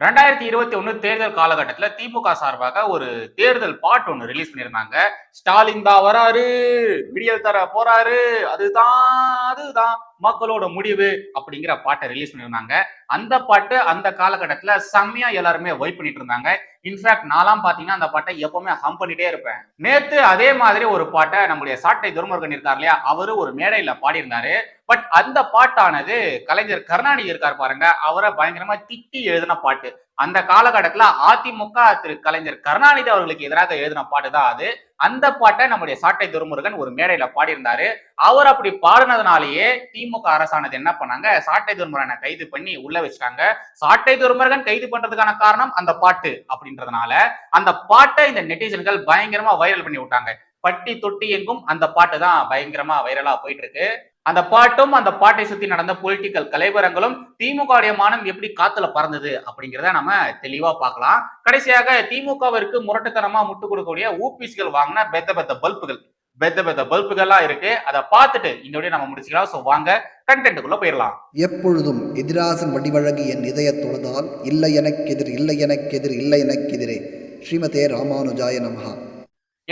ரெண்டாயிரத்தி இருபத்தி ஒன்று தேர்தல் காலகட்டத்தில் திமுக சார்பாக ஒரு தேர்தல் பாட்டு ஒன்று ரிலீஸ் பண்ணியிருந்தாங்க. ஸ்டாலின் தான் வராரு விடியல் தர போறாரு அதுதான் அதுதான். மக்களோட முடிவு அப்படிங்கிற பாட்டை ரிலீஸ் பண்ணியிருந்தாங்க. அந்த பாட்டு அந்த காலகட்டத்துல செம்மையா எல்லாருமே வைப் பண்ணிட்டு இருந்தாங்க. இன்ஃபேக்ட் நான்லாம் பாத்தீங்கன்னா அந்த பாட்டை எப்பவுமே ஹம் பண்ணிட்டே இருப்பேன். நேத்து அதே மாதிரி ஒரு பாட்டை நம்முடைய சாட்டை துர்முருகன் இருக்கார் இல்லையா அவரு ஒரு மேடையில பாடியிருந்தாரு. பட் அந்த பாட்டானது கலைஞர் கருணாநிதி இருக்கார் பாருங்க அவரை பயங்கரமா திட்டி எழுதின பாட்டு. அந்த காலகட்டத்துல அதிமுக திரு கலைஞர் கருணாநிதி அவர்களுக்கு எதிராக எழுதின பாட்டு தான் அது. அந்த பாட்டை நம்முடைய சாட்டை துருமுருகன் ஒரு மேடையில பாடியிருந்தாரு. அவர் அப்படி பாடினதுனாலேயே திமுக அரசானது என்ன பண்ணாங்க? சாட்டை துருமுருகனை கைது பண்ணி உள்ள வச்சுட்டாங்க. சாட்டை துருமுருகன் கைது பண்றதுக்கான காரணம் அந்த பாட்டு அப்படின்றதுனால அந்த பாட்டை இந்த நெட்டிசன்கள் பயங்கரமா வைரல் பண்ணி விட்டாங்க. பட்டி தொட்டி எங்கும் அந்த பாட்டு தான் பயங்கரமா வைரலா போயிட்டு இருக்கு. அந்த பாட்டும் அந்த பாட்டை சுத்தி நடந்த பொலிட்டிக்கல் கலைவரங்களும் திமுக மானம் எப்படி காத்துல பறந்தது அப்படிங்கிறத நம்ம தெளிவா பார்க்கலாம். கடைசியாக திமுகவிற்கு முரட்டுத்தனமா முட்டு கொடுக்கக்கூடிய ஊபிஸ்கள் வாங்கின பெத்த பெத்த பல்புகள். பெத்த பெத்த பல்புகள்லாம் இருக்கு. அதை பார்த்துட்டு இந்த நம்ம முடிச்சுக்கலாம். ஸோ வாங்க கண்டென்ட்டுக்குள்ள போயிடலாம். எப்பொழுதும் எதிராசன் வடிவழகு என் இதய தொழுதால் இல்லை எனக்கெதிர் இல்லை எனக்கெதிர் இல்லை எனக்கெதிரே ஸ்ரீமதே ராமானுஜாய நமகா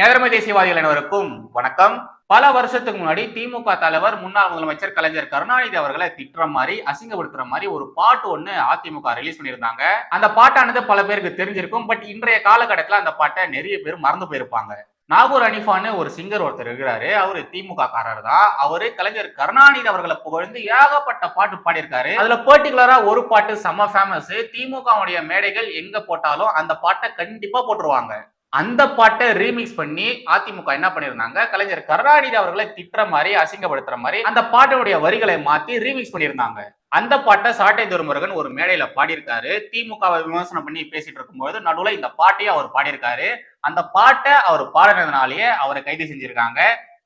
ஏதரமை தேசியவாதிகள் அனைவருக்கும் வணக்கம். பல வருஷத்துக்கு முன்னாடி திமுக தலைவர் முன்னாள் முதலமைச்சர் கலைஞர் கருணாநிதி அவர்களை திட்டுற மாதிரி அசிங்கப்படுத்துற மாதிரி ஒரு பாட்டு ஒண்ணு அதிமுக ரிலீஸ் பண்ணியிருந்தாங்க. அந்த பாட்டானது பல பேருக்கு தெரிஞ்சிருக்கும். பட் இன்றைய காலகட்டத்தில் அந்த பாட்டை நிறைய பேர் மறந்து போயிருப்பாங்க. நாகூர் அனிஃபான்னு ஒரு சிங்கர் ஒருத்தர் இருக்கிறாரு. அவரு திமுக காரர் தான். அவரு கலைஞர் கருணாநிதி அவர்களை புகழ்ந்து ஏகப்பட்ட பாட்டு பாடியிருக்காரு. அதுல பர்டிகுலரா ஒரு பாட்டு செம்ம ஃபேமஸ் திமுகவுடைய மேடைகள் எங்க போட்டாலும் அந்த பாட்டை கண்டிப்பா போட்டுருவாங்க. அந்த பாட்டை ரீமிக்ஸ் பண்ணி அதிமுக என்ன பண்ணிருந்தாங்க கலைஞர் கருணாநிதி அவர்களை திட்டுற மாதிரி அசிங்கப்படுத்துற மாதிரி அந்த பாட்டினுடைய வரிகளை மாத்தி ரீமிக்ஸ் பண்ணியிருந்தாங்க. அந்த பாட்டை சாட்டை துருமுருகன் ஒரு மேடையில பாடியிருக்காரு. திமுகவை விமர்சனம் பண்ணி பேசிட்டு இருக்கும்போது நடுவில் இந்த பாட்டையும் அவர் பாடியிருக்காரு. அந்த பாட்டை அவர் பாடினதுனாலேயே அவரை கைது செஞ்சிருக்காங்க.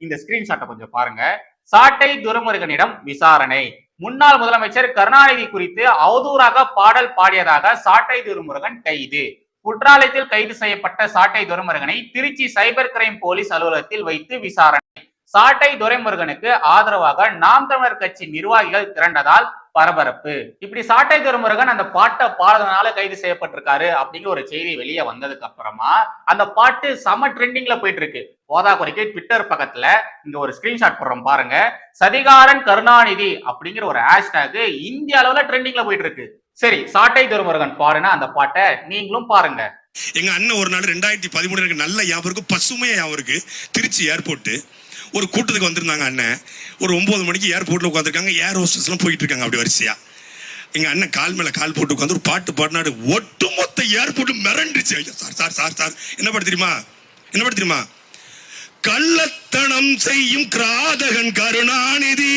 இந்த ஸ்கிரீன்ஷாட்டை கொஞ்சம் பாருங்க. சாட்டை துரைமுருகனிடம் விசாரணை. முன்னாள் முதலமைச்சர் கருணாநிதி குறித்து அவதூறாக பாடல் பாடியதாக சாட்டை துரைமுருகன் கைது. குற்றாலயத்தில் கைது செய்யப்பட்ட சாட்டை துரைமுருகனை திருச்சி சைபர் கிரைம் போலீஸ் அலுவலகத்தில் வைத்து விசாரணை. சாட்டை துரைமுருகனுக்கு ஆதரவாக நாம் தமிழர் கட்சி நிர்வாகிகள் திரண்டதால் பரபரப்பு. இப்படி சாட்டை துரைமுருகன் அந்த பாட்டை பாடுறதுனால கைது செய்யப்பட்டிருக்காரு அப்படிங்கிற ஒரு செய்தி வெளியே வந்ததுக்கு அப்புறமா அந்த பாட்டு செம ட்ரெண்டிங்ல போயிட்டு இருக்கு போதாக்குறைக்கு ட்விட்டர் பக்கத்துல இங்க ஒரு ஸ்கிரீன்ஷாட் போடுறோம் பாருங்க. சதிகாரன் கருணாநிதி அப்படிங்கிற ஒரு ஹேஷ்டேக் இந்திய அளவுல ட்ரெண்டிங்ல போயிட்டு இருக்கு சரி சாட்டை துருமுருகன் பாருனா அந்த பாட்டை நீங்களும் பாருங்க. எங்க அண்ணன் ஒரு நாள் ரெண்டாயிரத்தி பதிமூணு எனக்கு நல்ல ஞாபகம் இருக்கு பசுமையா ஞாபகம் இருக்கு. திருச்சி ஏர்போர்ட் ஒரு கூட்டத்துக்கு வந்திருந்தாங்க அண்ணன். ஒரு ஒன்பது மணிக்கு ஏர்போர்ட்ல உட்காந்துருக்காங்க ஏர் ஹோஸ்டஸ் எல்லாம் போயிட்டு இருக்காங்க அப்படி வரிசையா. எங்க அண்ணன் கால் மேல கால் போட்டு உட்காந்து ஒரு பாட்டு பாடினாடு ஒட்டுமொத்த ஏர்போர்ட் மிரண்டுச்சு. ஐயா சார் சார் சார் சார். என்ன பாட்டு தெரியுமா? என்ன பாட்டு தெரியுமா? கள்ளத்தனம் செய்யும் கிராதகன் கருணாநிதி.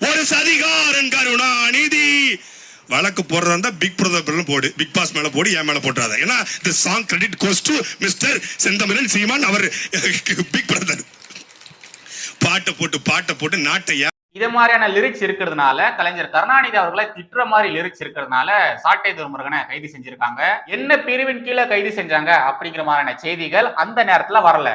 ஒரு சதிகாரன் கருணாநிதி வழக்கு போடுறதா இருந்தா பிக் பிரதர் போடு. பிக் பாஸ் மேல போடு என் மேல போட்டுறாத. ஏன்னா இந்த song credit goes to mister Senthamizhan Seeman our big brother பாட்டை போட்டு பாட்டை போட்டு நாட்டை ஏ- இது மாதிரியான லிரிக்ஸ் இருக்கிறதுனால கலைஞர் கருணாநிதி அவர்களை திட்டுற மாதிரி லிரிக்ஸ் இருக்கிறதுனால சாட்டை துருமுருகனை கைது செஞ்சிருக்காங்க. என்ன பிரிவின் கீழே கைது செஞ்சாங்க அப்படிங்கிற மாதிரியான செய்திகள் அந்த நேரத்துல வரல.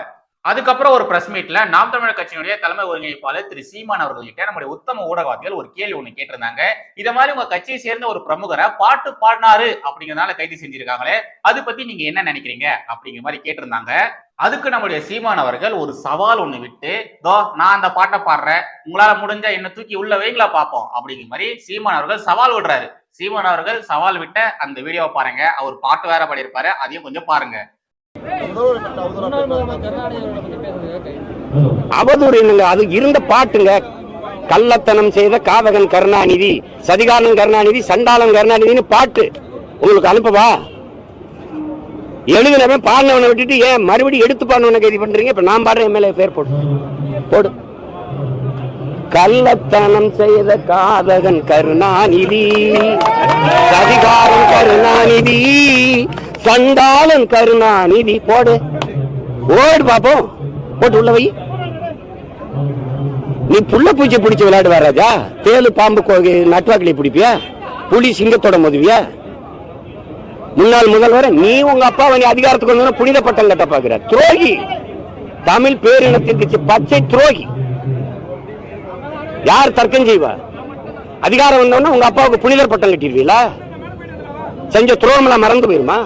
அதுக்கப்புறம் ஒரு பிரஸ் மீட்ல நாம் தமிழர் கட்சியினுடைய தலைமை ஒருங்கிணைப்பாளர் திரு சீமான் அவர்கள்கிட்ட நம்முடைய உத்தம ஊடகவாதிகள் ஒரு கேள்வி ஒண்ணு கேட்டிருந்தாங்க. இத மாதிரி உங்க கட்சியை சேர்ந்த ஒரு பிரமுகரை பாட்டு பாடினாரு அப்படிங்கறதுனால கைது செஞ்சிருக்காங்களே அது பத்தி நீங்க என்ன நினைக்கிறீங்க அப்படிங்கிற மாதிரி கேட்டிருந்தாங்க. அதுக்கு நம்முடைய சீமான் அவர்கள் ஒரு சவால் ஒண்ணு விட்டு தோ நான் அந்த பாட்டை பாடுறேன். உங்களால முடிஞ்சா என்ன தூக்கி உள்ள வைங்களா பார்ப்போம் அப்படிங்கிற மாதிரி சீமான் அவர்கள் சவால் விடுறாரு. சீமான் அவர்கள் சவால் விட்ட அந்த வீடியோவை பாருங்க. அவர் பாட்டு வேற பாடியிருப்பாரு. அதையும் கொஞ்சம் பாருங்க. அவதூறு இல்லைங்க அது இருந்த பாட்டுங்க. கள்ளத்தனம் செய்த காதகன் கருணாநிதி சதிகாரன் கருணாநிதி சண்டாளன் கருணாநிதினு பாட்டு. உங்களுக்கு அனுப்பவா? எழுதினவன் பாடினவனை விட்டுட்டு ஏன் மறுபடியும் எடுத்து பாடினவனை கைது பண்றீங்க? இப்ப நான் பாடுறேன் எம்எல்ஏ பேர் போடு. போடு. கள்ளத்தனம் செய்த காதகன் கருணாநிதி சதிகாரன் கருணாநிதி சண்டாளன் கருணாநிதி போடு. ஓடு பாப்போம். போட்டு உள்ள வை. நீ புள்ள பூச்சி பிடிச்சி விளையாடுவா ராஜா. தேலு பாம்பு கோகை நட்வாக்கிலே பிடிப்பியா? புலி சிங்கத்தோட மதுவியா? முன்னாள் முதல்வர் நீ உங்க அப்பாவை நீ அதிகாரத்துக்கு வந்து புனித பட்டம் கட்ட பாக்குற துரோகி. தமிழ் பேரினத்திற்கு பச்சை துரோகி. யார் தர்க்கம் செய்வா? அதிகாரம் வந்தோடனே உங்க அப்பாவுக்கு புனிதர் பட்டம் கட்டிடுவீங்களா செஞ்ச துரோகமெல்லாம் மறந்து போயிருமா?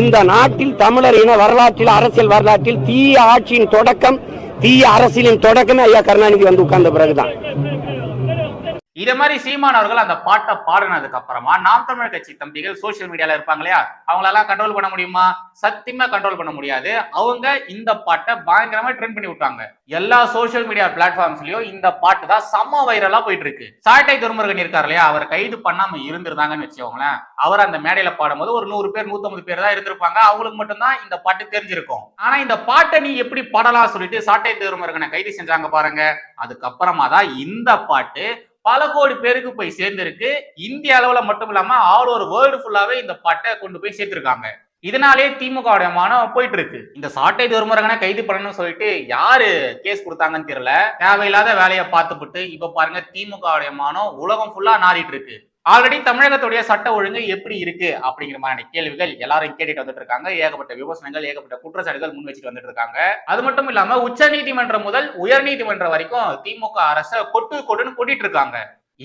இந்த நாட்டில் தமிழர் இன வரலாற்றில் அரசியல் வரலாற்றில் தீய ஆட்சியின் தொடக்கம் தீய அரசியலின் தொடக்கமே ஐயா கருணாநிதி வந்து உட்கார்ந்த பிறகுதான். இதை மாதிரி சீமான் அவர்கள் அந்த பாட்டை பாடினதுக்கு அப்புறமா நாம் தமிழர் கட்சி தம்பிகள் சோசியல் மீடியால இருப்பாங்க இல்லையா? அவங்களெல்லாம் கண்ட்ரோல் பண்ண முடியுமா? சத்தியமா கண்ட்ரோல் பண்ண முடியாது. அவங்க இந்த பாட்டை பயங்கரமா ட்ரெண்ட் பண்ணி விட்டாங்க. எல்லா சோசியல் மீடியா பிளாட்ஃபார்ம்ஸ்லயும் இந்த பாட்டு தான் செம்ம வைரலா போயிட்டு இருக்கு சாட்டை துருமுருகன் இருக்கார் இல்லையா? அவர் கைது பண்ணாம இருந்திருந்தாங்கன்னு வச்சுக்கோங்களேன். அவர் அந்த மேடையில பாடும்போது ஒரு நூறு பேர் நூத்தம்பது பேர் தான் இருந்திருப்பாங்க. அவங்களுக்கு மட்டும்தான் இந்த பாட்டு தெரிஞ்சிருக்கும். ஆனா இந்த பாட்டை நீ எப்படி பாடலாம் சொல்லிட்டு சாட்டை திருமுருகனை கைது செஞ்சாங்க பாருங்க. அதுக்கப்புறமா தான் இந்த பாட்டு பல கோடி பேருக்கு போய் சேர்ந்திருக்கு. இந்திய அளவுல மட்டும் இல்லாம ஆல் ஓவர் வேர்ல்டு ஃபுல்லாவே இந்த பட்டை கொண்டு போய் சேர்த்திருக்காங்க. இதனாலே திமுக மானம் போயிட்டு இருக்கு இந்த சாட்டை துர்முருகனை கைது பண்ணணும்னு சொல்லிட்டு யாரு கேஸ் கொடுத்தாங்கன்னு தெரியல. தேவையில்லாத வேலையை பார்த்துப்புட்டு இப்ப பாருங்க திமுக மானம் உலகம் ஃபுல்லா நாடிட்டு இருக்கு ஆல்ரெடி தமிழகத்துடைய சட்ட ஒழுங்கு எப்படி இருக்கு அப்படிங்கிற மாதிரி கேள்விகள் எல்லாரும் கேட்டுட்டு வந்துட்டு இருக்காங்க. ஏகப்பட்ட விமர்சனங்கள் ஏகப்பட்ட குற்றச்சாட்டுகள் முன் வச்சுட்டு வந்துட்டு இருக்காங்க. அது மட்டும் இல்லாம உச்ச நீதிமன்றம் முதல் உயர் நீதிமன்றம் வரைக்கும் திமுக அரசை கொட்டு கொட்டுன்னு கொட்டிட்டு இருக்காங்க.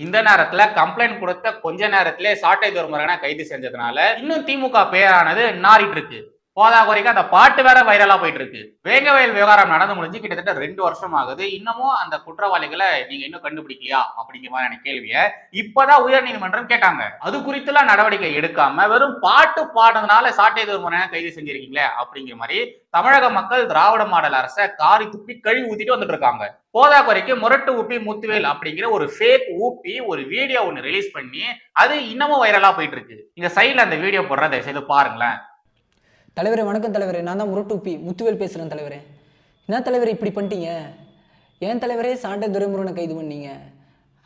இந்த நேரத்துல கம்ப்ளைண்ட் கொடுத்த கொஞ்ச நேரத்திலே சாட்டை துறைமுறையான கைது செஞ்சதுனால இன்னும் திமுக பேரானது நாரிட்டு இருக்கு. போதா குறைக்க அந்த பாட்டு வேற வைரலா போயிட்டு இருக்கு வேங்கவயல் விவகாரம் நடந்து முடிஞ்சு கிட்டத்தட்ட ரெண்டு வருஷம் ஆகுது இன்னமும் அந்த குற்றவாளிகளை நீங்க இன்னும் கண்டுபிடிக்கலையா? அப்படிங்கிற மாதிரியான கேள்வியை இப்பதான் உயர் நீதிமன்றம் கேட்டாங்க. அது குறித்துலாம் நடவடிக்கை எடுக்காம வெறும் பாட்டு பாடுறதுனால சாட்டை தூர்மன கைது செஞ்சிருக்கீங்களே அப்படிங்கிற மாதிரி தமிழக மக்கள் திராவிட மாடல் அரச காரி துப்பி கழுவி ஊத்திட்டு வந்துட்டு இருக்காங்க. போதா குறைக்கு முரட்டு ஊப்பி முத்துவேல் அப்படிங்கிற ஒரு ஃபேக் ஊப்பி ஒரு வீடியோ ஒன்னு ரிலீஸ் பண்ணி அது இன்னமும் வைரலா போயிட்டு இருக்கு இந்த சைட்ல அந்த வீடியோ போடுறத செய்து பாருங்களேன். தலைவரே வணக்கம் தலைவரே. நான் தான் முரட்டுப்பி முத்துவேல் பேசுகிறேன் தலைவரே. என்ன தலைவரே இப்படி பண்ணிட்டீங்க? ஏன் தலைவரே சாண்டை துரைமுருகனை கைது பண்ணீங்க?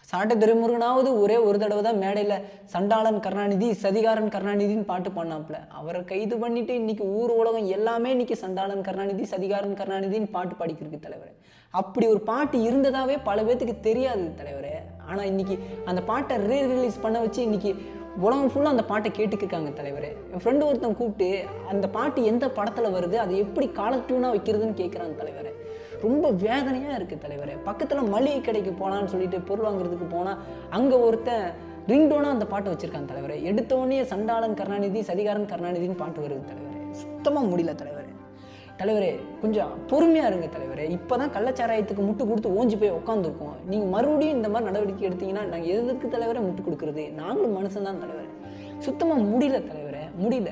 சாண்டை துரைமுருகனாவது ஒரே ஒரு தடவை தான் மேடையில் சண்டாளன் கருணாநிதி சதிகாரன் கருணாநிதின்னு பாட்டு பண்ணாப்புல அவரை கைது பண்ணிட்டு இன்னைக்கு ஊர் உலகம் எல்லாமே இன்னைக்கு சண்டாளன் கருணாநிதி சதிகாரன் கருணாநிதின்னு பாட்டு பாடிக்கிருக்கு தலைவரே. அப்படி ஒரு பாட்டு இருந்ததாவே பல பேத்துக்கு தெரியாது தலைவரே. ஆனால் இன்னைக்கு அந்த பாட்டை ரீ ரிலீஸ் பண்ண வச்சு இன்னைக்கு உலகம் ஃபுல்லாக அந்த பாட்டை கேட்டுக்கிருக்காங்க தலைவர். என் ஃப்ரெண்டு ஒருத்தன் கூப்பிட்டு அந்த பாட்டு எந்த படத்தில் வருது அதை எப்படி காலர் டியூனாக வைக்கிறதுன்னு கேட்குறாங்க தலைவர். ரொம்ப வேதனையாக இருக்குது தலைவர். பக்கத்தில் மளிகை கடைக்கு போகலான்னு சொல்லிட்டு பொருள் வாங்குறதுக்கு போனால் அங்கே ஒருத்தன் ரிங்டோனாக அந்த பாட்டு வச்சுருக்கான் தலைவர். எடுத்தோடனே சண்டாளன் கருணாநிதி சதிகாரன் கருணாநிதின்னு பாட்டு வருது தலைவர். சுத்தமாக முடியல தலைவர். தலைவரே கொஞ்சம் பொறுமையாக இருங்க தலைவரே. இப்போ தான் கள்ளச்சாராயத்துக்கு முட்டு கொடுத்து ஓஞ்சி போய் உட்காந்துருக்கோம் நீங்கள் மறுபடியும் இந்த மாதிரி நடவடிக்கை எடுத்தீங்கன்னா நாங்கள் எதுக்கு தலைவரை முட்டு கொடுக்குறது? நாங்களும் மனுஷன்தான் தலைவர். சுத்தமாக முடியல தலைவரே முடியல.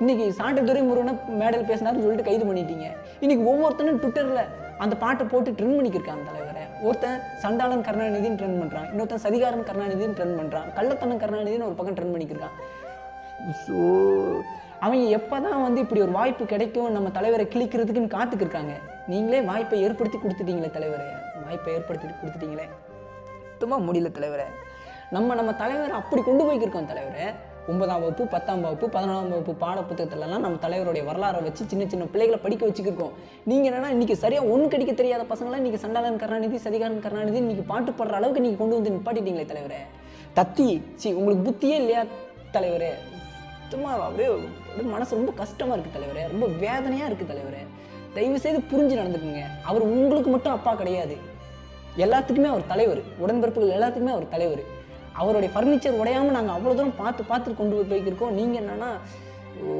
இன்னைக்கு சாட்டை துரைமுருகனை மேடல் பேசினார்னு சொல்லிட்டு கைது பண்ணிட்டீங்க. இன்னைக்கு ஒவ்வொருத்தனும் ட்விட்டரில் அந்த பாட்டை போட்டு ட்ரெண்ட் பண்ணிக்கிருக்காங்க தலைவரை. ஒருத்தன் சண்டாளன் கருணாநிதினு ட்ரெண்ட் பண்ணுறான் இன்னொருத்தன் சதிகாரன் கருணாநிதின்னு ட்ரெண்ட் பண்ணுறான் கள்ளத்தனம் கருணாநிதின்னு ஒரு பக்கம் ட்ரெண்ட் பண்ணிக்கிருக்கான். ஸோ அவங்க எப்போ தான் வந்து இப்படி ஒரு வாய்ப்பு கிடைக்கும் நம்ம தலைவரை கிழிக்கிறதுக்குன்னு காத்துக்கிருக்காங்க. நீங்களே வாய்ப்பை ஏற்படுத்தி கொடுத்துட்டீங்களே தலைவரை. வாய்ப்பை ஏற்படுத்தி கொடுத்துட்டீங்களே. சுத்தமாக முடியல தலைவரை. நம்ம நம்ம தலைவரை அப்படி கொண்டு போய்க்கிருக்கோம் தலைவரை. ஒன்பதாம் வகுப்பு பத்தாம் வகுப்பு பதினொன்றாம் வகுப்பு பாட புத்தகத்துலலாம் நம்ம தலைவருடைய வரலாறை வச்சு சின்ன சின்ன பிள்ளைகளை படிக்க வச்சுக்கிருக்கோம். நீங்கள் என்னன்னா இன்றைக்கி சரியாக ஒன்று கடிக்க தெரியாத பசங்களாம் இன்றைக்கி சண்டாளன் கருணாநிதி சதிகாரன் கருணாநிதி இன்றைக்கி பாட்டு பாடுற அளவுக்கு நீங்கள் கொண்டு வந்து நிப்பாட்டிட்டீங்களே தலைவரே. தத்தி சி உங்களுக்கு புத்தியே இல்லையா தலைவரே? சுத்தமாக அப்படியே மனசு ரொம்ப கஷ்டமாக இருக்குது தலைவரே. ரொம்ப வேதனையாக இருக்குது தலைவரே. தயவு செய்து புரிஞ்சு நடந்துக்குங்க. அவர் உங்களுக்கு மட்டும் அப்பா கிடையாது. எல்லாத்துக்குமே அவர் தலைவர். உடன்பிறப்புகள் எல்லாத்துக்குமே அவர் தலைவர். அவருடைய ஃபர்னிச்சர் உடையாமல் நாங்கள் அவ்வளோ தூரம் பார்த்து பார்த்து கொண்டு போய் போய்க்கிருக்கோம் நீங்கள் என்னன்னா ஓ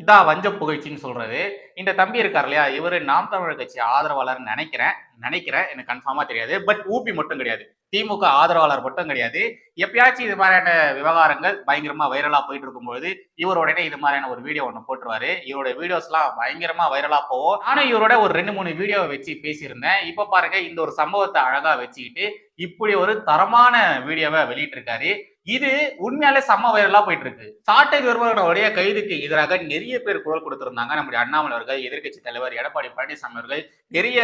இதான் வஞ்ச புகழ்ச்சின்னு சொல்றது இந்த தம்பி இருக்கார் இல்லையா? இவரு நாம் தமிழர் கட்சி ஆதரவாளர் நினைக்கிறேன். நினைக்கிறேன். எனக்கு கன்ஃபார்மா தெரியாது. பட் ஊபி மட்டும் கிடையாது. திமுக ஆதரவாளர் மட்டும் கிடையாது. எப்பயாச்சும் இது மாதிரியான விவகாரங்கள் பயங்கரமா வைரலா போயிட்டு இருக்கும்போது இவர் உடனே இது மாதிரியான ஒரு வீடியோ ஒன்று போட்டுருவாரு. இவரோட வீடியோஸ் எல்லாம் பயங்கரமா வைரலா போவோம் நானும் இவரோட ஒரு ரெண்டு மூணு வீடியோவை வச்சு பேசியிருந்தேன். இப்ப பாருங்க இந்த ஒரு சம்பவத்தை அழகா வச்சுக்கிட்டு இப்படி ஒரு தரமான வீடியோவை வெளியிட்டிருக்காரு. இது உண்மையாலே செம்ம வைரலா போயிட்டு இருக்கு சாட்டை துறைமுருகனுடைய கைதுக்கு எதிராக நிறைய பேர் குரல் கொடுத்திருந்தாங்க. நம்முடைய அண்ணாமலை அவர்கள் எதிர்க்கட்சி தலைவர் எடப்பாடி பழனிசாமி அவர்கள் நிறைய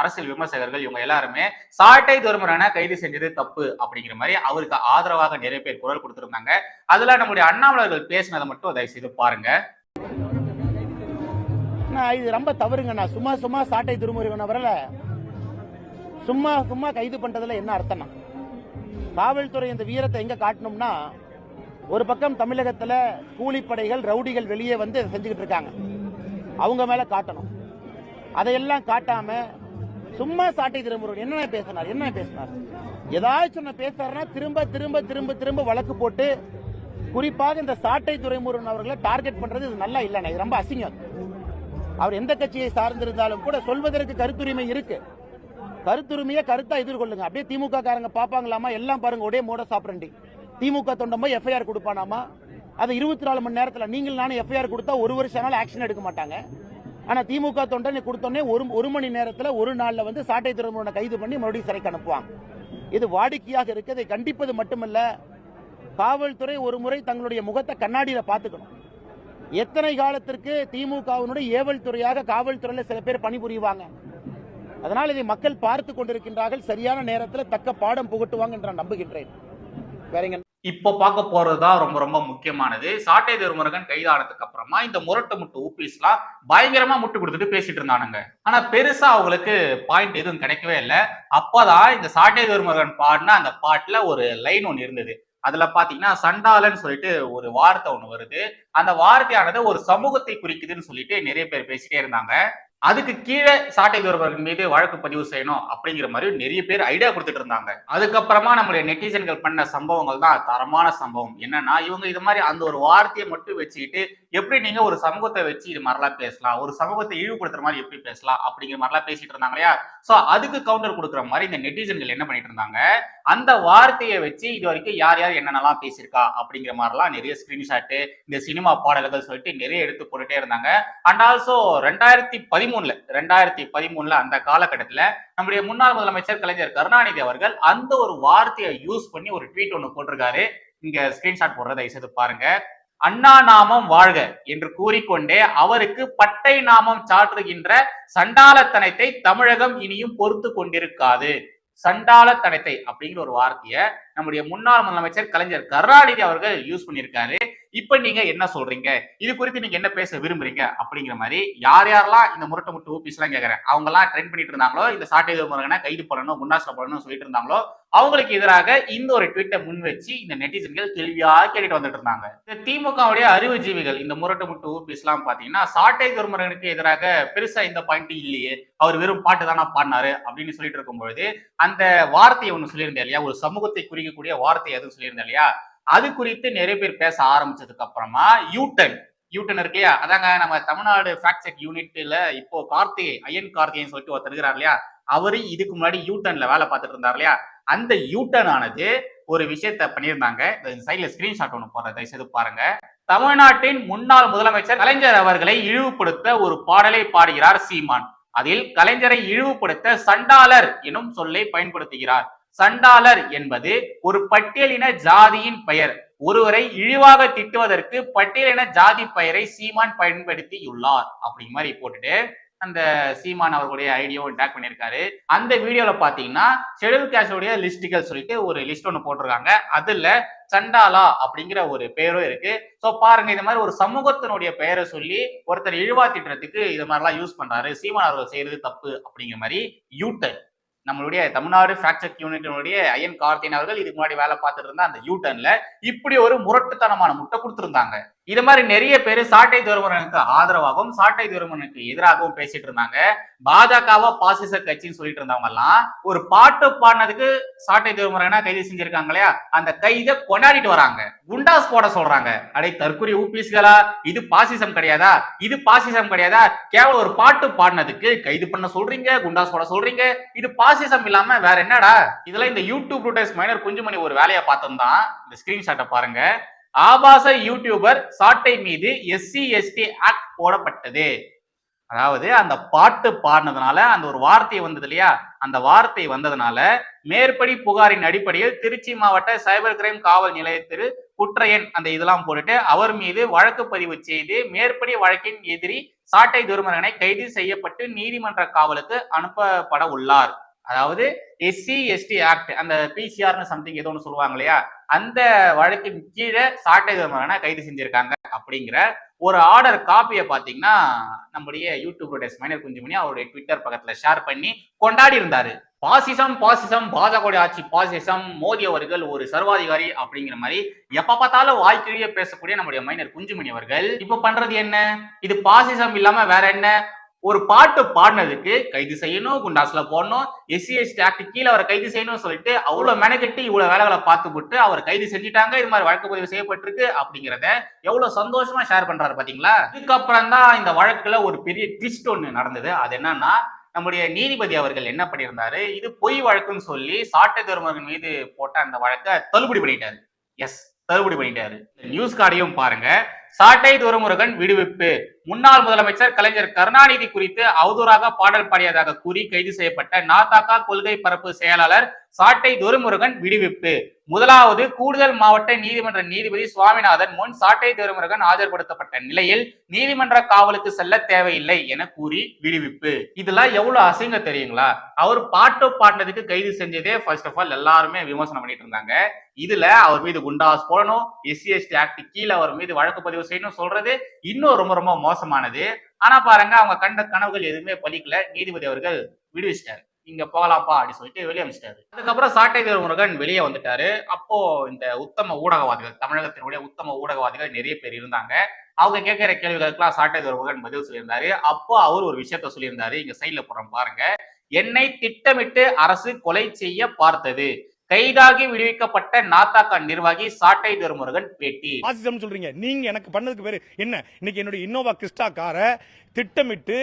அரசியல் விமர்சகர்கள் இவங்க எல்லாருமே சாட்டை துறைமுருகனை கைது செஞ்சது தப்பு அப்படிங்கிற மாதிரி அவருக்கு ஆதரவாக நிறைய பேர் குரல் கொடுத்திருந்தாங்க. அதுல நம்முடைய அண்ணாமலர்கள் பேசினதை மட்டும் தயவு செய்து பாருங்க. அண்ணா, இது ரொம்ப தவறுங்கண்ணா சும்மா சும்மா சாட்டை துருமுருகன் வரல. சும்மா சும்மா கைது பண்றதுல என்ன அர்த்தம்னா காவல்துறை இந்த வீரத்தை எங்க காட்டணும்னா ஒரு பக்கம் தமிழகத்துல கூலிப்படைகள் ரவுடிகள் வெளியே வந்து செஞ்சுக்கிட்டு இருக்காங்க. அவங்க மேல காட்டணும். அதையெல்லாம் காட்டாம சும்மா சாட்டை திருமுருகன் என்ன பேசினார் என்ன பேசினார்? ஏதாச்சும் சொன்ன பேசுறாருன்னா திரும்ப திரும்ப திரும்ப திரும்ப வழக்கு போட்டு குறிப்பாக இந்த சாட்டை துறைமுருகன் அவர்களை டார்கெட் பண்றது இது நல்லா இல்லைண்ணா இது ரொம்ப அசிங்கம். அவர் எந்த கட்சியை சார்ந்திருந்தாலும் கூட சொல்வதற்கு கருத்துரிமை இருக்கு. கருத்துரிமையை கருத்தா எதிர்கொள்ளுங்க. அப்படியே திமுக காரங்க பாப்பாங்களாமா எல்லாம் பாருங்க ஒரே மோட சாப்பிடண்டி திமுக தொண்டம் போய் எஃப்ஐஆர் கொடுப்பானாமா அது இருபத்தி நாலு மணி நேரத்தில் நீங்கள் நானும் எஃப்ஐஆர் கொடுத்தா ஒரு வருஷம் ஆனால் ஆக்ஷன் எடுக்க மாட்டாங்க. ஆனா திமுக தொண்டனை கொடுத்தோன்னே ஒரு ஒரு மணி நேரத்தில் ஒரு நாளில் வந்து சாட்டை திருமணனை கைது பண்ணி மறுபடியும் சிறைக்கு அனுப்புவாங்க. இது வாடிக்கையாக இருக்கு இதை கண்டிப்பது மட்டுமல்ல காவல்துறை ஒரு முறை தங்களுடைய முகத்தை கண்ணாடியில் பார்த்துக்கணும். எத்தனை காலத்திற்கு திமுகவினுடைய ஏவல் துறையாக காவல்துறையில் சில பேர் பணிபுரிவாங்க. அதனால் இதை மக்கள் பார்த்து கொண்டிருக்கின்றார்கள். சரியான நேரத்தில் தக்க பாடம் புகட்டுவாங்க என்று நான் நம்புகின்றேன். வேறங்க இப்போ பார்க்க போறதுதான் ரொம்ப ரொம்ப முக்கியமானது. சாட்டை திருமுருகன் கைதானதுக்கு அப்புறமா இந்த முரட்டு முட்டு ஊபிஸ்லாம் பயங்கரமா முட்டு கொடுத்துட்டு பேசிட்டு இருந்தானுங்க. ஆனா பெருசா அவங்களுக்கு பாயிண்ட் எதுவும் கிடைக்கவே இல்லை. அப்பதான் இந்த சாட்டை திருமுருகன் பாடின அந்த பாட்டுல ஒரு லைன் ஒன்று இருந்தது. அதுல பாத்தீங்கன்னா சண்டாலன்னு சொல்லிட்டு ஒரு வார்த்தை ஒண்ணு வருது. அந்த வார்த்தையானது ஒரு சமூகத்தை குறிக்குதுன்னு சொல்லிட்டு நிறைய பேர் பேசிட்டே இருந்தாங்க. அதுக்கு கீழே சாட்டை துறவர்கள் மீது வழக்கு பதிவு செய்யணும் அப்படிங்கிற மாதிரி நிறைய பேர் ஐடியா கொடுத்துட்டு இருந்தாங்க. அதுக்கப்புறமா நம்மளுடைய நெட்டிசன்கள் பண்ண சம்பவங்கள் தான் தரமான சம்பவம். என்னன்னா இவங்க இது மாதிரி அந்த ஒரு வார்த்தையை மட்டும் வச்சுக்கிட்டு எப்படி நீங்க ஒரு சமூகத்தை வச்சு இது மாதிரிலாம் பேசலாம்? ஒரு சமூகத்தை இழிவுபடுத்துற மாதிரி எப்படி பேசலாம்? அப்படிங்கிற மாதிரிலாம் பேசிட்டு இருந்தாங்க இல்லையா? சோ அதுக்கு கவுண்டர் கொடுக்குற மாதிரி இந்த நெட்டிசன்கள் என்ன பண்ணிட்டு இருந்தாங்க? அந்த வார்த்தையை வச்சு இது வரைக்கும் யார் யார் என்னென்னலாம் பேசியிருக்கா? அப்படிங்கிற மாதிரிலாம் நிறைய ஸ்கிரீன்ஷாட்டு இந்த சினிமா பாடல்கள் சொல்லிட்டு நிறைய எடுத்து போட்டுட்டே இருந்தாங்க. அண்ட் ஆல்சோ ரெண்டாயிரத்தி பதிமூணுல ரெண்டாயிரத்தி பதிமூணுல அந்த காலகட்டத்தில் நம்முடைய முன்னாள் முதலமைச்சர் கலைஞர் கருணாநிதி அவர்கள் அந்த ஒரு வார்த்தையை யூஸ் பண்ணி ஒரு ட்வீட் ஒன்று போட்டிருக்காரு. இங்க ஸ்கிரீன்ஷாட் போடுறதை செய்து பாருங்க. அண்ணா நாமம் வாழ்க என்று கூறிக்கொண்டே அவருக்கு பட்டை நாமம் சாற்றுகின்ற சண்டாளத்தனத்தை தமிழகம் இனியும் பொறுத்து கொண்டிருக்காது. சண்டாளத்தனத்தை அப்படிங்கிற ஒரு வார்த்தையை நம்முடைய முன்னாள் முதலமைச்சர் கலைஞர் கருணாநிதி அவர்கள் யூஸ் பண்ணியிருக்காரு. இப்ப நீங்க என்ன சொல்றீங்க? இது குறித்து நீங்க என்ன பேச விரும்புறீங்க? அப்படிங்கிற மாதிரி யார் யாரெல்லாம் இந்த முரட்டை முட்டு ஓபிஸ் எல்லாம் கேக்குறேன் அவங்க எல்லாம் ட்ரெண்ட் பண்ணிட்டு இருந்தாங்களோ இந்த சாட்டை முருகனை கைது பண்ணணும் முன்னாசல பண்ணணும் சொல்லிட்டு இருந்தாங்களோ அவங்களுக்கு எதிராக இந்த ஒரு ட்வீட்டை முன் வச்சு இந்த நெட்டிசன்கள் கேள்வியா கேட்டுட்டு வந்துட்டு இருந்தாங்க. இந்த திமுகவுடைய அறிவுஜீவிகள் இந்த முரட்டு முட்டு ஓபிஸ் எல்லாம் பாத்தீங்கன்னா சாட்டை துர்முருகனுக்கு எதிராக பெருசா இந்த பாயிண்ட் இல்லையே அவர் வெறும் பாட்டு தானா பாடினாரு அப்படின்னு சொல்லிட்டு இருக்கும் பொழுது அந்த வார்த்தையை ஒண்ணு சொல்லியிருந்தேன் இல்லையா? ஒரு சமூகத்தை குறிக்கக்கூடிய வார்த்தை எதுவும் சொல்லியிருந்தேன் இல்லையா? அது குறித்து நிறைய பேர் பேச ஆரம்பிச்சதுக்கு அப்புறமா யூட்டன் யூட்டன் இருக்கு இல்லையா அதாங்க நம்ம தமிழ்நாடு ஃபேக்ட் செக் யூனிட்ல இப்போ கார்த்திகை ஐயன் கார்த்திகை சொல்லிட்டு ஒருத்தர் இருக்கிறார் இல்லையா? அவரு இதுக்கு முன்னாடி யூட்டன்ல வேலை பார்த்துட்டு இருந்தார் இல்லையா? அந்த யூட்டன் ஆனது ஒரு விஷயத்த பண்ணியிருந்தாங்க. இந்த சைட்ல ஸ்கிரீன்ஷாட் ஒன்று போடுற தயவுசெய்து பாருங்க. தமிழ்நாட்டின் முன்னாள் முதலமைச்சர் கலைஞர் அவர்களை இழிவுபடுத்த ஒரு பாடலை பாடுகிறார் சீமான். அதில் கலைஞரை இழிவுபடுத்த சண்டாளர் எனும் சொல்லை பயன்படுத்துகிறார். சண்டாளர் என்பது ஒரு பட்டியலின ஜாதியின் பெயர். ஒருவரை இழிவாக திட்டுவதற்கு பட்டியலின ஜாதி பெயரை சீமான் பயன்படுத்தியுள்ளார். அப்படிங்கிற மாதிரி போட்டுட்டு அந்த சீமான் அவர்களுடைய ஐடியாவும் டேக் பண்ணியிருக்காரு. அந்த வீடியோல பாத்தீங்கன்னா ஷெடியூல் கேஸ்டோடைய லிஸ்டுகள் சொல்லிட்டு ஒரு லிஸ்ட் ஒன்று போட்டிருக்காங்க. அதுல சண்டாலா அப்படிங்கிற ஒரு பெயரும் இருக்கு. சோ பாருங்க இந்த மாதிரி ஒரு சமூகத்தினுடைய பெயரை சொல்லி ஒருத்தர் இழிவா திட்டுறதுக்கு இது மாதிரிலாம் யூஸ் பண்றாரு. சீமான் அவர்கள் செய்யறது தப்பு அப்படிங்கிற மாதிரி யூட்டன் நம்மளுடைய தமிழ்நாடு ஃபேக்சர் யூனிட்டினுடைய ஐயன் கார்த்தின் அவர்கள் இதுக்கு முன்னாடி வேலை பார்த்துட்டு இருந்த அந்த யூட்டன்ல இப்படி ஒரு முரட்டுத்தனமான முட்டை கொடுத்துருந்தாங்க. இது மாதிரி நிறைய பேர் சாட்டை துருமரனுக்கு ஆதரவாகவும் சாட்டை துருமரனுக்கு எதிராகவும் பேசிட்டு இருந்தாங்க. பாஜகவா பாசிச கட்சின்னு சொல்லிட்டு இருந்தவங்க எல்லாம் ஒரு பாட்டு பாடினதுக்கு சாட்டை துருமரனா கைது செஞ்சிருக்காங்க இல்லையா? அந்த கைதை கொண்டாடிட்டு வராங்க. குண்டாஸ் போட சொல்றாங்க. அடே தற்கொலை ஊபிஸ்களா இது பாசிசம் கிடையாதா? இது பாசிசம் கிடையாதா? கேவலம் ஒரு பாட்டு பாடினதுக்கு கைது பண்ண சொல்றீங்க குண்டாஸ் போட சொல்றீங்க. இது பாசிசம் இல்லாம வேற என்னடா? இதெல்லாம் இந்த யூடியூப் ரூட்டர்ஸ் மைனர் குஞ்சுமணி ஒரு வேலையை பார்த்திருந்தான். இந்த ஸ்கிரீன்ஷாட்டை பாருங்க. ஆபாச யூடியூபர் சாட்டை மீது எஸ்சி எஸ்டி ஆக்ட் போடப்பட்டது. அதாவது அந்த பாட்டு பாடினதுனால அந்த ஒரு வார்த்தை வந்தது இல்லையா? அந்த வார்த்தை வந்ததுனால மேற்படி புகாரின் அடிப்படையில் திருச்சி மாவட்ட சைபர் கிரைம் காவல் நிலையத்தில் குற்ற எண் அந்த இதெல்லாம் போட்டுட்டு அவர் மீது வழக்கு பதிவு செய்து மேற்படி வழக்கின் எதிரி சாட்டை துருமகனை கைது செய்யப்பட்டு நீதிமன்ற காவலுக்கு அனுப்பப்பட உள்ளார். அதாவது எஸ்சி எஸ்டி ஆக்ட் அந்த பிசிஆர்னு சம்திங் ஏதோ ஒன்று சொல்லுவாங்க இல்லையா? அந்த வழக்கின் கீழே சாட்டை கைது செஞ்சிருக்காங்க அப்படிங்கிற ஒரு ஆர்டர் காப்பியை பார்த்தீங்கன்னா நம்முடைய யூடியூப் மைனர் குஞ்சுமணி அவருடைய ட்விட்டர் பக்கத்தில் ஷேர் பண்ணி கொண்டாடி இருந்தாரு. பாசிசம் பாசிசம் பாஜக ஆட்சி பாசிசம் மோடி அவர்கள் ஒரு சர்வாதிகாரி அப்படிங்கிற மாதிரி எப்ப பார்த்தாலும் வாய்க்கிழிய பேசக்கூடிய நம்முடைய மைனர் குஞ்சுமணி அவர்கள். இப்ப பண்றது என்ன? இது பாசிசம் இல்லாம வேற என்ன? ஒரு பாட்டு பாடினதுக்கு கைது செய்யணும் குண்டாஸ்ல போடணும் எஸ்சி எஸ்டி ஆக்ட் கீழே அவரை கைது செய்யணும்னு சொல்லிட்டு அவ்வளவு மெனக்கெட்டு இவ்வளவு வேலைகளை பார்த்து போட்டு அவர் கைது செஞ்சுட்டாங்க இது மாதிரி வழக்கு பதிவு செய்யப்பட்டிருக்கு அப்படிங்கிறத எவ்வளவு சந்தோஷமா ஷேர் பண்றாரு பாத்தீங்களா? இதுக்கப்புறம் தான் இந்த வழக்குல ஒரு பெரிய ட்விஸ்ட் ஒன்று நடந்தது. அது என்னன்னா நம்முடைய நீதிபதி அவர்கள் என்ன பண்ணியிருந்தாரு? இது பொய் வழக்குன்னு சொல்லி சாட்டை துருமகன் மீது போட்ட அந்த வழக்கை தள்ளுபடி பண்ணிட்டாரு. எஸ் தள்ளுபடி பண்ணிட்டாரு. நியூஸ் கார்டையும் பாருங்க. சாட்டை துரைமுருகன் விடுவிப்பு. முன்னாள் முதலமைச்சர் கலைஞர் கருணாநிதி குறித்து அவதூறாக பாடல் பாடியதாக கூறி கைது செய்யப்பட்ட நாதாக்கா கொள்கை பரப்பு செயலாளர் சாட்டை துரைமுருகன் விடுவிப்பு. முதலாவது கூடுதல் மாவட்ட நீதிமன்ற நீதிபதி சுவாமிநாதன் முன் சாட்டை தேர்முருகன் ஆஜர்படுத்தப்பட்ட நிலையில் நீதிமன்ற காவலுக்கு செல்ல தேவையில்லை என கூறி விடுவிப்பு. இதெல்லாம் எவ்வளவு அசிங்க தெரியுங்களா? அவர் பாட்டு பாடினதுக்கு கைது செஞ்சதே ஃபர்ஸ்ட் ஆஃப் ஆல் எல்லாருமே விமர்சனம் பண்ணிட்டு இருந்தாங்க. இதுல அவர் மீது குண்டாஸ் போடணும் எஸ்சி எஸ்டி ஆக்ட் கீழே அவர் மீது வழக்கு பதிவு செய்யணும் சொல்றது இன்னும் ரொம்ப ரொம்ப மோசமானது. ஆனா பாருங்க அவங்க கண்ட கனவுகள் எதுவுமே பலிக்கல. நீதிபதி அவர்கள் விடுவிச்சிட்டாரு. நீங்க போகலாம்ப்பா அப்படின்னு சொல்லிட்டு வெளியே அமைச்சிட்டாரு. அதுக்கப்புறம் சாட்டை முருகன் வெளியே வந்துட்டாரு. அப்போ இந்த உத்தம ஊடகவாதிகள் தமிழகத்தினுடைய உத்தம ஊடகவாதிகள் நிறைய பேர் இருந்தாங்க. அவங்க கேட்கிற கேள்விகளுக்கெல்லாம் சாட்டை முருகன் பதில் சொல்லியிருந்தாரு. அப்போ அவர் ஒரு விஷயத்த சொல்லியிருந்தாரு. இங்க சைட்ல போறோம் பாருங்க. என்னை திட்டமிட்டு அரசு கொலை செய்ய பார்த்தது. கைதாகி விடுவிக்கப்பட்ட நாத்தாக்கா நிர்வாகி சாட்டை துரைமுருகன் பேட்டி. பாசிசம் சொல்றீங்க. நீங்க எனக்கு பண்ணதுக்கு பேரு என்ன? இன்னைக்கு என்னுடைய இன்னோவா கிறிஸ்டா காரை திட்டமிட்டு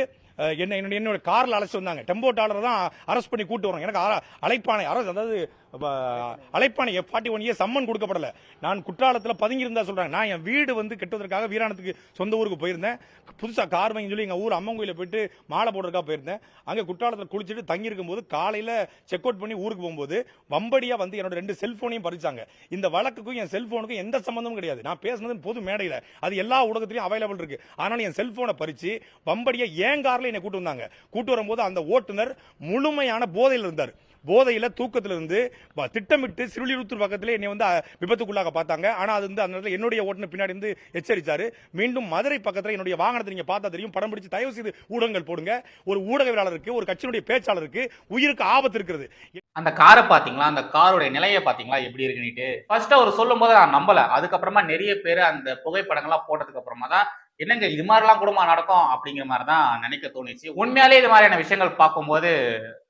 என்ன என்னோட கார்ல அழைச்சி வந்தாங்க. டெம்போ டாலர் தான் அரெஸ்ட் பண்ணி கூட்டு வரோம் எனக்கு அழைப்பானை அரசு அதாவது அஹ், அழைப்பானை ஃபார்ட்டி ஒன் இயர்ஸ் சம்மன் கொடுக்கப்படல. நான் குற்றாலத்தில் பதுங்கி இருந்தா சொல்றாங்க. நான் என் வீடு வந்து கெட்டுவதற்காக வீராணத்துக்கு சொந்த ஊருக்கு போயிருந்தேன். புதுசாக கார் வாங்கி சொல்லி எங்கள் ஊர் அம்மன் கோயிலில் போயிட்டு மாலை போடுறதுக்காக போயிருந்தேன். அங்கே குற்றாலத்தில் குளிச்சுட்டு தங்கியிருக்கும் போது காலையில் செக் அவுட் பண்ணி ஊருக்கு போகும்போது வம்படியாக வந்து என்னோட ரெண்டு செல்ஃபோனையும் பறிச்சாங்க. இந்த வழக்குக்கும் என் செல்ஃபோனுக்கும் எந்த சம்மந்தமும் கிடையாது. நான் பேசுனது பொது மேடையில். அது எல்லா ஊடகத்திலையும் அவைலபிள் இருக்கு. ஆனால் என் செல்ஃபோனை பறிச்சு வம்படியாக ஏன் காரில் என்னை கூட்டு வந்தாங்க. கூட்டு வரும்போது அந்த ஓட்டுநர் முழுமையான போதையில் இருந்தார். போதையில் தூக்கத்தில் இருந்து திட்டமிட்டு சிறுலிருத்தூர் பக்கத்தில் என்னை வந்து விபத்துக்குள்ளாக பார்த்தாங்க. ஆனால் அது வந்து அந்த இடத்துல என்னுடைய ஓட்டுநர் பின்னாடி இருந்து எச்சரித்தார் மீண்டும் மதுரை பக்கத்தில் என்னுடைய வாகனத்தை நீங்கள் பார்த்தா தெரியும். படம் பிடிச்சி தயவு செய்து ஊடகங்கள் போடுங்க. ஒரு ஊடகவியலாளருக்கு ஒரு கட்சியினுடைய பேச்சாளருக்கு உயிருக்கு ஆபத்து இருக்கிறது அந்த காரை பார்த்தீங்களா? அந்த காரோடைய நிலையை பார்த்தீங்களா? எப்படி இருக்குன்னுட்டு ஃபர்ஸ்ட் அவர் சொல்லும் போது நான் நம்பல. அதுக்கப்புறமா நிறைய பேர் அந்த புகைப்படங்கள்லாம் போட்டதுக்கு அப்புறமா தான் என்னங்க இது மாதிரிலாம் கூடமா நடக்கும்? அப்படிங்கிற மாதிரி தான் நினைக்க தோணுச்சு. உண்மையாலே இது மாதிரியான விஷயங்கள் பார்க்கும்போது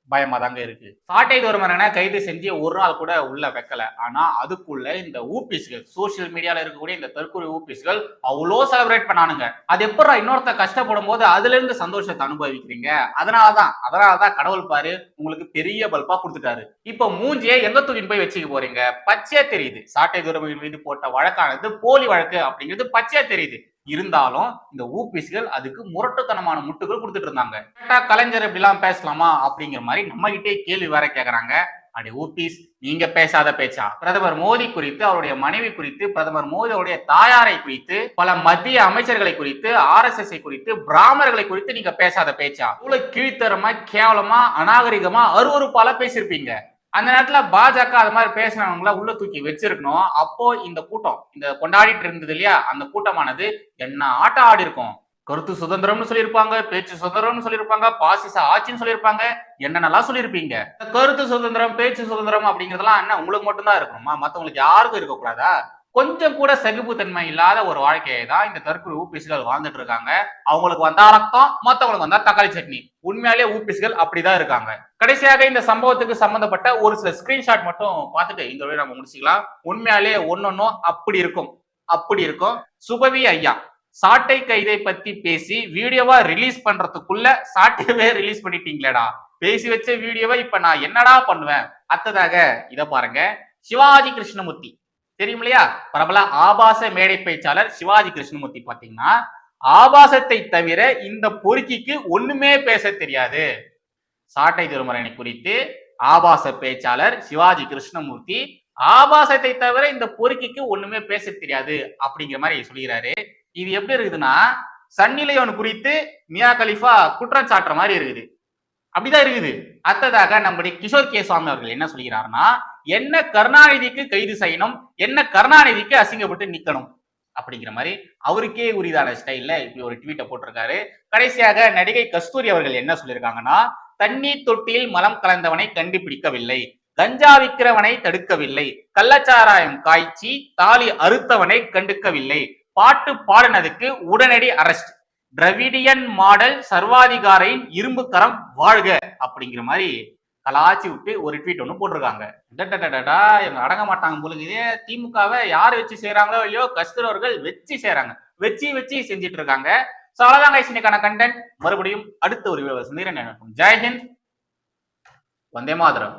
பயமா தாங்க இருக்கு. சாட்டை தோறுமரனை கைது செஞ்சு ஒரு நாள் கூட உள்ள வைக்கல. ஆனா அதுக்குள்ள இந்த ஊபிஸ்கள் சோசியல் மீடியால இருக்கக்கூடிய இந்த தற்கொலை ஊபிஸ்கள் அவ்வளோ செலிப்ரேட் பண்ணானுங்க. அது எப்படா இன்னொருத்த கஷ்டப்படும் போது அதுல இருந்து சந்தோஷத்தை அனுபவிக்கிறீங்க? அதனாலதான் அதனாலதான் கடவுள் பாரு உங்களுக்கு பெரிய பல்பா கொடுத்துட்டாரு. இப்ப மூஞ்சியை எங்க தூக்கின்னு போய் வச்சுக்க போறீங்க? பச்சையா தெரியுது. சாட்டை தோர்மரின் மீது போட்ட வழக்கானது போலி வழக்கு அப்படிங்கிறது பச்சையா தெரியுது. இருந்தாலும் இந்த ஊக்குவிசிகள் அதுக்கு முரட்டுத்தனமான முட்டுகள் கொடுத்துட்டு இருந்தாங்க. கேட்டா கலைஞர் இப்படிலாம் பேசலாமா அப்படிங்கிற மாதிரி நம்ம கிட்டே கேள்வி வேற கேக்குறாங்க. அப்படி ஊபிஸ் நீங்க பேசாத பேச்சா? பிரதமர் மோடி குறித்து அவருடைய மனைவி குறித்து பிரதமர் மோடி அவருடைய தாயாரை குறித்து பல மத்திய அமைச்சர்களை குறித்து ஆர் எஸ் எஸ் குறித்து பிராமணர்களை குறித்து நீங்க பேசாத பேச்சா? இவ்வளவு கீழ்த்தரமா கேவலமா அநாகரிகமா அருவறுப்பால பேசியிருப்பீங்க. அந்த நேரத்துல பாஜக அது மாதிரி பேசினவங்கள உள்ள தூக்கி வச்சிருக்கணும். அப்போ இந்த கூட்டம் இந்த கொண்டாடிட்டு இருந்தது இல்லையா? அந்த கூட்டமானது என்ன ஆட்டம் ஆடி இருக்கும்? கருத்து சுதந்திரம்னு சொல்லியிருப்பாங்க பேச்சு சுதந்திரம்னு சொல்லியிருப்பாங்க பாசிச ஆட்சின்னு சொல்லியிருப்பாங்க. என்னென்னலாம் சொல்லியிருப்பீங்க? கருத்து சுதந்திரம் பேச்சு சுதந்திரம் அப்படிங்கிறதெல்லாம் என்ன உங்களுக்கு மட்டும்தான் இருக்கணுமா? மற்றவங்களுக்கு யாருக்கும் இருக்கக்கூடாதா? கொஞ்சம் கூட சகிப்புத்தன்மை இல்லாத ஒரு வாழ்க்கையை தான் இந்த தற்கொலை ஊபிஸ்கள் வாழ்ந்துட்டு இருக்காங்க. அவங்களுக்கு வந்தா ரத்தம் மற்றவங்களுக்கு வந்தா தக்காளி சட்னி. உண்மையாலே ஊபிஸ்கள் அப்படிதான் இருக்காங்க. கடைசியாக இந்த சம்பவத்துக்கு சம்பந்தப்பட்ட ஒரு சில ஸ்கிரீன்ஷாட் மட்டும் பார்த்துட்டு இந்த வழியை நம்ம முடிச்சுக்கலாம். உண்மையாலே ஒன்னொன்னும் அப்படி இருக்கும். அப்படி இருக்கும். சுபவி ஐயா சாட்டை கைதை பத்தி பேசி வீடியோவா ரிலீஸ் பண்றதுக்குள்ள சாட்டையவே ரிலீஸ் பண்ணிட்டீங்களேடா. பேசி வச்ச வீடியோவை இப்ப நான் என்னடா பண்ணுவேன்? அடுத்ததாக இதை பாருங்க. சிவாஜி கிருஷ்ணமூர்த்தி தெரியும் இல்லையா பிரபல ஆபாச மேடை பேச்சாளர் சிவாஜி கிருஷ்ணமூர்த்தி பாத்தீங்கன்னா ஆபாசத்தை தவிர இந்த பொறுக்கிக்கு ஒண்ணுமே பேச தெரியாது. சாட்டை திருமரனை குறித்து ஆபாச பேச்சாளர் சிவாஜி கிருஷ்ணமூர்த்தி ஆபாசத்தை தவிர இந்த பொறுக்கிக்கு ஒண்ணுமே பேச தெரியாது அப்படிங்கிற மாதிரி சொல்லுகிறாரு இது எப்படி இருக்குதுன்னா சன்னிலையோன் குறித்து மியா கலிஃபா குற்றம் சாட்டுற மாதிரி இருக்குது. அப்படிதான் இருக்குது. அடுத்ததாக நம்முடைய கிஷோர் கே சுவாமி அவர்கள் என்ன சொல்கிறாருன்னா என்ன கருணாநிதிக்கு கைது செய்யணும் என்ன கருணாநிதிக்கு அசிங்கப்பட்டு நிக்கணும் அப்படிங்கிற மாதிரி அவருக்கே உரிதான ஸ்டைல்ல இப்படி ஒரு ட்வீட்டை போட்டிருக்காரு. கடைசியாக நடிகை கஸ்தூரி அவர்கள் என்ன சொல்லியிருக்காங்கன்னா தண்ணீர் தொட்டியில் மலம் கலந்தவனை கண்டுபிடிக்கவில்லை கஞ்சா விற்கிறவனை தடுக்கவில்லை கள்ளச்சாராயம் காய்ச்சி தாலி அறுத்தவனை கண்டுக்கவில்லை பாட்டு பாடினதுக்கு உடனடி அரெஸ்ட் டிரவிடியன் மாடல் சர்வாதிகாரியின் இரும்பு கரம் வாழ்க அப்படிங்கிற மாதிரி கலாச்சி விட்டு ஒரு ட்வீட் ஒன்று போட்டிருக்காங்க. டடடடடா, இவங்க அடங்க மாட்டாங்க போலுங்க இதே திமுகவை யார் வச்சு செய்யறாங்களோ இல்லையோ கஸ்தூர்வர்கள் வச்சு செய்றாங்க வச்சு வச்சு செஞ்சுட்டு இருக்காங்க. ஸோ அவ்வளோதாங்க இன்னைக்கான கண்டென்ட் மறுபடியும் அடுத்த ஒரு வீடியோ சந்திரன் ஜெய்ஹிந்த் வந்தே மாதரம்.